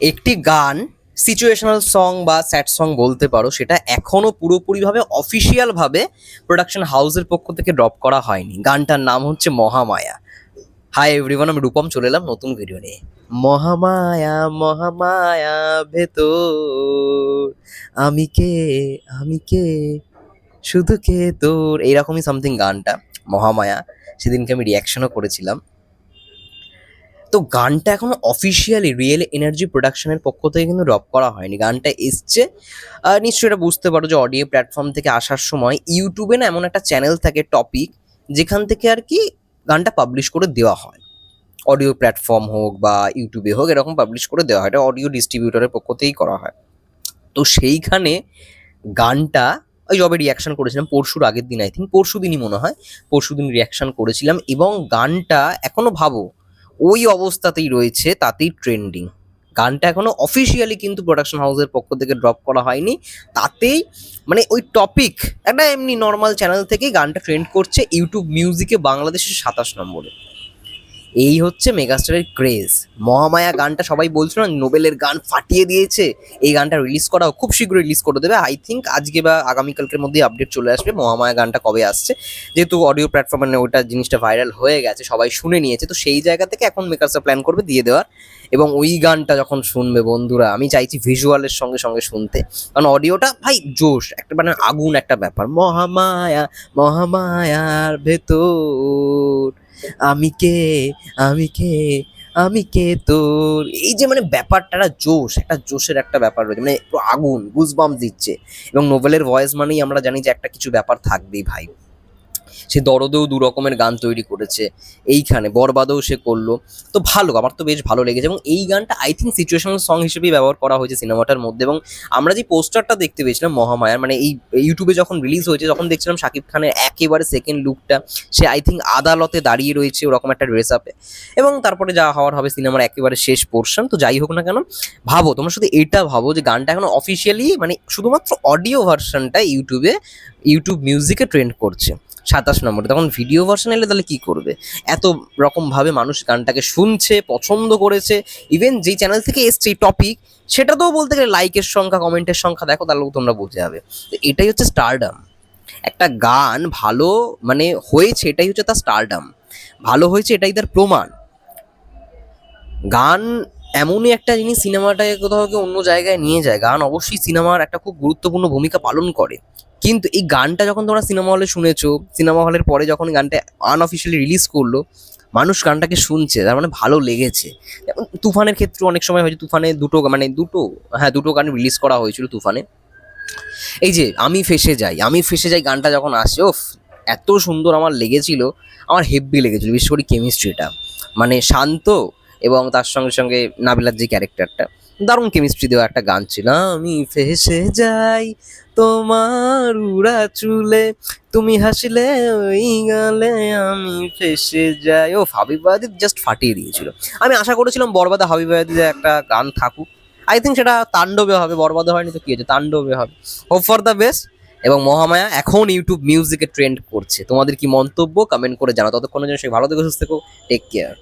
একটি গান situational song বা স্যাড সং বলতে পারো, সেটা এখনও পুরোপুরিভাবে অফিসিয়ালভাবে প্রোডাকশন হাউসের পক্ষ থেকে ড্রপ করা হয়নি। গানটার নাম হচ্ছে মহামায়া। হাই এভরিওয়ান আমি রূপম, চলে এলাম নতুন ভিডিও নিয়ে। মহামায়া মহামায়া, ভেতর। আমি কে? আমি কে? শুধু কে তোর? এইরকমই সামথিং গানটা, মহামায়া। সেদিনকে আমি রিয়াকশনও করেছিলাম। তো গানটা এখনও অফিসিয়ালি রিয়েল এনার্জি প্রোডাকশনের পক্ষ থেকে কিন্তু ড্রপ করা হয়নি। গানটা এসছে। নিশ্চয়ই এটা বুঝতে পারো যে অডিও প্ল্যাটফর্ম থেকে আসার সময় ইউটিউবে না এমন একটা চ্যানেল থাকে টপিক যেখান থেকে আর কি গানটা পাবলিশ করে দেওয়া হয়। অডিও প্ল্যাটফর্ম হোক বা ইউটিউবে হোক এরকম পাবলিশ করে দেওয়া হয়। এটা অডিও ডিস্ট্রিবিউটরের পক্ষ থেকেই করা হয়। তো সেইখানে গানটা, ওই জবে রিয়াকশান করেছিলাম পরশুর আগের দিন আই থিঙ্ক পরশু দিনই মনে হয়। পরশু দিন রিয়াকশান করেছিলাম এবং গানটা এখনও ভাবো ওই অবস্থাতেই রয়েছে তাতেই ট্রেন্ডিং গানটা এখনও অফিসিয়ালি কিন্তু প্রোডাকশন হাউসের পক্ষ থেকে ড্রপ করা হয়নি। তাতেই মানে ওই টপিক একটা এমনি নর্মাল চ্যানেল থেকেই গানটা ট্রেন্ড করছে। ইউটিউব মিউজিকে বাংলাদেশের সাতাশ নম্বরে। এই হচ্ছে মেগাস্টারের ক্রেজ। মহামায়া গানটা সবাই বলছিল না, নোবেলের গান ফাটিয়ে দিয়েছে। এই গানটা রিলিজ করা খুব শীঘ্রই রিলিজ করে দেবে। আই থিঙ্ক আজকে বা আগামীকালকের মধ্যেই আপডেট চলে আসবে মহামায়া গানটা কবে আসছে। যেহেতু অডিও প্ল্যাটফর্মে ওটা জিনিসটা ভাইরাল হয়ে গেছে, সবাই শুনে নিয়েছে। তো সেই জায়গা থেকে এখন মেকার্সরা প্ল্যান করবে দিয়ে দেওয়ার। এবং ওই গানটা যখন শুনবে বন্ধুরা, আমি চাইছি ভিজুয়ালের সঙ্গে সঙ্গে শুনতে। কারণ অডিওটা ভাই জোশ, একটা মানে আগুন একটা ব্যাপার। মহামায়া, মহামায়ার ভেতর আমি কে? আমি কে? আমি কে তোর? এই যে মানে ব্যাপারটা একটা জোশ, একটা জোশের একটা ব্যাপার রয়েছে। মানে আগুন গুজবাম দিচ্ছে। এবং নোভেলের ভয়েস মানেই আমরা জানি যে একটা কিছু ব্যাপার থাকবেই ভাই। সে দরদেও দু রকমের গান তৈরি করেছে এইখানে, বরবাদেও সে করল। তো ভালো, আমার তো বেশ ভালো লেগেছে এবং এই গানটা আই থিঙ্ক সিচুয়েশনাল সং হিসেবেই ব্যবহার করা হয়েছে সিনেমাটার মধ্যে এবং আমরা যে পোস্টারটা দেখতে পেয়েছিলাম মহামায়ার মানে এই ইউটিউবে যখন রিলিজ হয়েছে যখন দেখছিলাম শাকিব খানের একেবারে সেকেন্ড লুকটা সে আই থিঙ্ক আদালতে দাঁড়িয়ে রয়েছে ওরকম একটা ড্রেস আপে এবং তারপরে যা হওয়ার হবে সিনেমার একেবারে শেষ পোর্শন তো যাই হোক না কেন, ভাবো, তোমরা শুধু এটা ভাবো যে গানটা এখন অফিসিয়ালি মানে শুধুমাত্র অডিও ভার্সনটা ইউটিউবে ইউটিউব মিউজিকে ট্রেন্ড করছে। সাতাশ নম্বরে। তখন ভিডিও ভার্সন এলে তাহলে কি করবে? এত রকমভাবে মানুষ গানটাকে শুনছে, পছন্দ করেছে। ইভেন যেই চ্যানেল থেকে এসছে এই টপিক সেটাতেও বলতে গেলে লাইকের সংখ্যা কমেন্টের সংখ্যা, দেখো তাহলে তোমরা বুঝে যাবে। তো এটাই হচ্ছে স্টারডাম একটা গান ভালো মানে হয়েছে, এটাই হচ্ছে তার স্টারডাম ভালো হয়েছে এটাই তার প্রমাণ। গান এমনই একটা জিনিস সিনেমাটাকে কোথাও কেউ অন্য জায়গায় নিয়ে যায়। গান অবশ্যই সিনেমার একটা খুব গুরুত্বপূর্ণ ভূমিকা পালন করে। কিন্তু এই গানটা যখন তোমরা সিনেমা হলে শুনেছো, সিনেমা হলের পরে যখন গানটা আনঅফিসিয়ালি রিলিজ করল, মানুষ গানটাকে শুনছে, তার মানে ভালো লেগেছে। যেমন তুফানের ক্ষেত্রে অনেক সময় হয়েছে তুফানে দুটো মানে দুটো হ্যাঁ দুটো গান রিলিজ করা হয়েছিল তুফানে। এই যে, আমি ফেসে যাই, আমি ফেসে যাই গানটা যখন আসে ওফ এত সুন্দর আমার লেগেছিল, আমার হেভি লেগেছিল, বিশেষ করে কেমিস্ট্রিটা মানে শান্ত এবং তার সঙ্গে সঙ্গে নাবিলার যে ক্যারেক্টারটা। দারুণ কেমিস্ট্রি দেওয়া একটা গান ছিল। আমি ফেসে যাই তোমার উড়া চুলে, তুমি হাসলে ওই গালে আমি ফেসে যাই। ও হাবিবাদি জাস্ট ফাটিয়ে দিয়েছিল। আমি আশা করেছিলাম বরবাদা হাবিবাদিতে একটা গান থাকুক। আই থিঙ্ক সেটা তাণ্ডবে হবে, বরবাদে হয়নি তো কি হয়েছে? তাণ্ডবে হবে। হোপ ফর দ্য বেস্ট এবং মহামায়া এখন ইউটিউব মিউজিকে ট্রেন্ড করছে। তোমাদের কি মন্তব্য? কমেন্ট করে জানাও। ততক্ষণের জন্য সে ভালো থেকে, সুস্থ থেকো। Take care